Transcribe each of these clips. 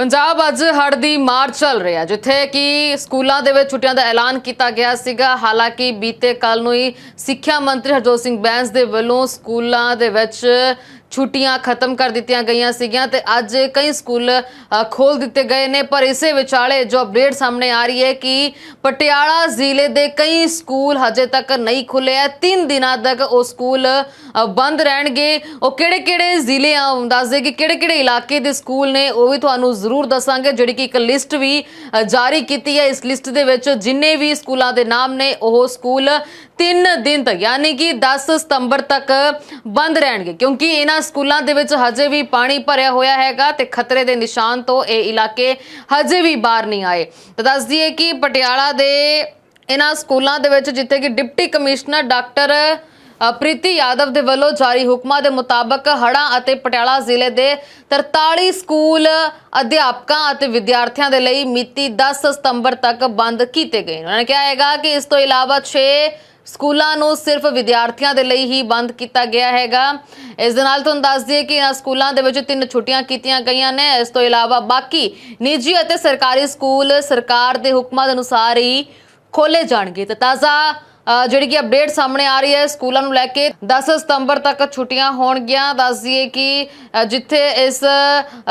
ਪੰਜਾਬ ਅੱਜ ਹੜ੍ਹ ਦੀ ਮਾਰ ਚੱਲ ਰਿਹਾ ਜਿੱਥੇ ਕਿ ਸਕੂਲਾਂ ਦੇ ਵਿੱਚ ਛੁੱਟੀਆਂ ਦਾ ਐਲਾਨ ਕੀਤਾ ਗਿਆ ਸੀਗਾ। ਹਾਲਾਂਕਿ ਬੀਤੇ ਕੱਲ ਨੂੰ ਹੀ ਸਿੱਖਿਆ ਮੰਤਰੀ ਹਰਜੋਤ ਸਿੰਘ ਬੈਂਸ ਦੇ ਵੱਲੋਂ ਸਕੂਲਾਂ ਦੇ ਵਿੱਚ ਛੁੱਟੀਆਂ ਖਤਮ ਕਰ ਦਿੱਤੀਆਂ ਗਈਆਂ ਸੀਗੀਆਂ ਤੇ ਅੱਜ ਕਈ ਸਕੂਲ ਅ, ਖੋਲ ਦਿੱਤੇ ਗਏ ਨੇ ਪਰ ਇਸੇ ਵਿਚਾਲੇ ਜੋ ਅਪਡੇਟ ਸਾਹਮਣੇ ਆ ਰਹੀ ਹੈ ਕਿ ਪਟਿਆਲਾ ਜ਼ਿਲ੍ਹੇ ਦੇ ਕਈ ਸਕੂਲ ਹਜੇ ਤੱਕ ਨਹੀਂ ਖੁੱਲੇ ਆ 3 ਦਿਨਾਂ ਤੱਕ ਉਹ ਸਕੂਲ ਬੰਦ ਰਹਿਣਗੇ। ਉਹ ਕਿਹੜੇ-ਕਿਹੜੇ ਜ਼ਿਲ੍ਹੇ ਆ ਦੱਸ ਕਿ ਕਿਹੜੇ-ਕਿਹੜੇ ਇਲਾਕੇ ਦੇ ਸਕੂਲ ਨੇ ਉਹ ਵੀ ਤੁਹਾਨੂੰ ਜ਼ਰੂਰ ਦੱਸਾਂਗੇ ਜਿਹੜੀ ਕਿ ਇੱਕ ਲਿਸਟ ਵੀ ਜਾਰੀ ਕੀਤੀ ਹੈ। ਇਸ ਲਿਸਟ ਦੇ ਵਿੱਚ ਜਿੰਨੇ ਵੀ ਸਕੂਲਾਂ ਦੇ ਨਾਮ ਨੇ ਉਹ ਸਕੂਲ 3 ਦਿਨ ਤੱਕ ਯਾਨੀ ਕਿ 10 ਸਤੰਬਰ ਤੱਕ ਬੰਦ ਰਹਿਣਗੇ। ਕਿਉਂਕਿ ਇਹਨਾਂ ਸਕੂਲਾਂ ਦੇ ਵਿੱਚ ਹਜੇ ਵੀ ਪਾਣੀ ਭਰਿਆ ਹੋਇਆ ਹੈਗਾ ਤੇ ਖਤਰੇ ਦੇ ਨਿਸ਼ਾਨ ਤੋਂ ਇਹ ਇਲਾਕੇ ਹਜੇ ਵੀ ਬਾਹਰ ਨਹੀਂ ਆਏ। ਤਾਂ ਦੱਸ ਦਈਏ ਕਿ ਪਟਿਆਲਾ ਦੇ ਇਹਨਾਂ ਸਕੂਲਾਂ ਦੇ ਵਿੱਚ ਜਿੱਥੇ ਕਿ deputy commissioner doctor Preeti Yadav ਦੇ ਵੱਲੋਂ ਜਾਰੀ ਹੁਕਮਾਂ ਦੇ ਮੁਤਾਬਕ ਹੜ੍ਹਾਂ ਅਤੇ ਪਟਿਆਲਾ ਜ਼ਿਲ੍ਹੇ ਦੇ 43 ਸਕੂਲ ਅਧਿਆਪਕਾਂ ਅਤੇ ਵਿਦਿਆਰਥੀਆਂ ਦੇ ਲਈ ਮਿਤੀ 10 ਸਤੰਬਰ ਤੱਕ ਬੰਦ ਕੀਤੇ ਗਏ ਉਹਨਾਂ ਨੇ ਕਿਹਾ ਹੈਗਾ ਕਿ ਇਸ ਤੋਂ ਇਲਾਵਾ 6 ਸਕੂਲਾਂ ਨੂੰ ਸਿਰਫ ਵਿਦਿਆਰਥੀਆਂ ਦੇ ਲਈ ਹੀ ਬੰਦ ਕੀਤਾ ਗਿਆ ਹੈਗਾ। ਇਸ ਦੇ ਨਾਲ ਤੁਹਾਨੂੰ ਦੱਸ ਦਈਏ ਕਿ ਇਹਨਾਂ ਸਕੂਲਾਂ ਦੇ ਵਿੱਚ ਤਿੰਨ ਛੁੱਟੀਆਂ ਕੀਤੀਆਂ ਗਈਆਂ ਨੇ। ਇਸ ਤੋਂ ਇਲਾਵਾ ਬਾਕੀ ਨਿੱਜੀ ਅਤੇ ਸਰਕਾਰੀ ਸਕੂਲ ਸਰਕਾਰ ਦੇ ਹੁਕਮਾਂ ਦੇ ਅਨੁਸਾਰ ਹੀ ਖੋਲੇ ਜਾਣਗੇ। ਤੇ ਤਾਜ਼ਾ ਜਿਹੜੀ ਕਿ ਅਪਡੇਟ ਸਾਹਮਣੇ ਆ ਰਹੀ ਹੈ, ਸਕੂਲਾਂ ਨੂੰ ਲੈ ਕੇ 10 ਸਤੰਬਰ ਤੱਕ ਛੁੱਟੀਆਂ ਹੋਣਗੀਆਂ। ਦੱਸ ਦਈਏ ਕਿ ਜਿੱਥੇ ਇਸ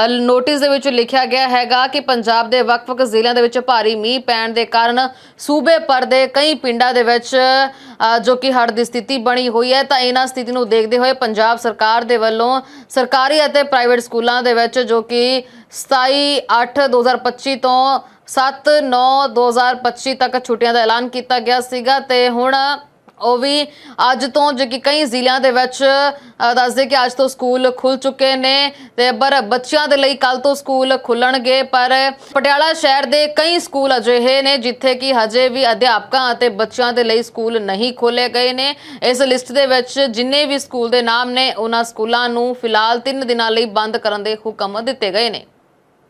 ਨੋਟਿਸ ਦੇ ਵਿੱਚ ਲਿਖਿਆ ਗਿਆ ਹੈਗਾ ਕਿ ਪੰਜਾਬ ਦੇ ਵੱਖ-ਵੱਖ ਜ਼ਿਲ੍ਹਿਆਂ ਦੇ ਵਿੱਚ ਭਾਰੀ ਮੀਂਹ ਪੈਣ ਦੇ ਕਾਰਨ ਸੂਬੇ ਭਰ ਦੇ ਕਈ ਪਿੰਡਾਂ ਦੇ ਵਿੱਚ ਜੋ ਕਿ ਹੜ੍ਹ ਦੀ ਸਥਿਤੀ ਬਣੀ ਹੋਈ ਹੈ, ਤਾਂ ਇਹਨਾਂ ਸਥਿਤੀ ਨੂੰ ਦੇਖਦੇ ਹੋਏ ਪੰਜਾਬ ਸਰਕਾਰ ਦੇ ਵੱਲੋਂ ਸਰਕਾਰੀ ਅਤੇ ਪ੍ਰਾਈਵੇਟ ਸਕੂਲਾਂ ਦੇ ਵਿੱਚ ਜੋ ਕਿ 27 8 2025 ਤੋਂ 7 9 2025 ਤੱਕ ਛੁੱਟੀਆਂ ਦਾ ਐਲਾਨ ਕੀਤਾ ਗਿਆ ਸੀਗਾ ਤੇ ਹੁਣ ਉਹ ਵੀ ਅੱਜ ਤੋਂ ਜੇ ਕਿ ਕਈ ਜ਼ਿਲ੍ਹਿਆਂ ਦੇ ਵਿੱਚ ਦੱਸਦੇ ਕਿ ਅੱਜ ਤੋਂ ਸਕੂਲ ਖੁੱਲ ਚੁੱਕੇ ਨੇ ਤੇ ਪਰ ਬੱਚਿਆਂ ਦੇ ਲਈ ਕੱਲ ਤੋਂ ਸਕੂਲ ਖੁੱਲਣਗੇ ਪਰ ਪਟਿਆਲਾ ਸ਼ਹਿਰ ਦੇ ਕਈ ਸਕੂਲ ਅਜਿਹੇ ਨੇ ਜਿੱਥੇ ਕਿ ਹਜੇ ਵੀ ਅਧਿਆਪਕਾਂ ਅਤੇ ਬੱਚਿਆਂ ਦੇ ਲਈ ਸਕੂਲ ਨਹੀਂ ਖੋਲੇ ਗਏ ਨੇ। ਇਸ ਲਿਸਟ ਦੇ ਵਿੱਚ ਜਿੰਨੇ ਵੀ ਸਕੂਲ ਦੇ ਨਾਮ ਨੇ, ਉਹਨਾਂ ਸਕੂਲਾਂ ਨੂੰ ਫਿਲਹਾਲ 3 ਦਿਨਾਂ ਲਈ ਬੰਦ ਕਰਨ ਦੇ ਹੁਕਮ ਦਿੱਤੇ ਗਏ ਨੇ।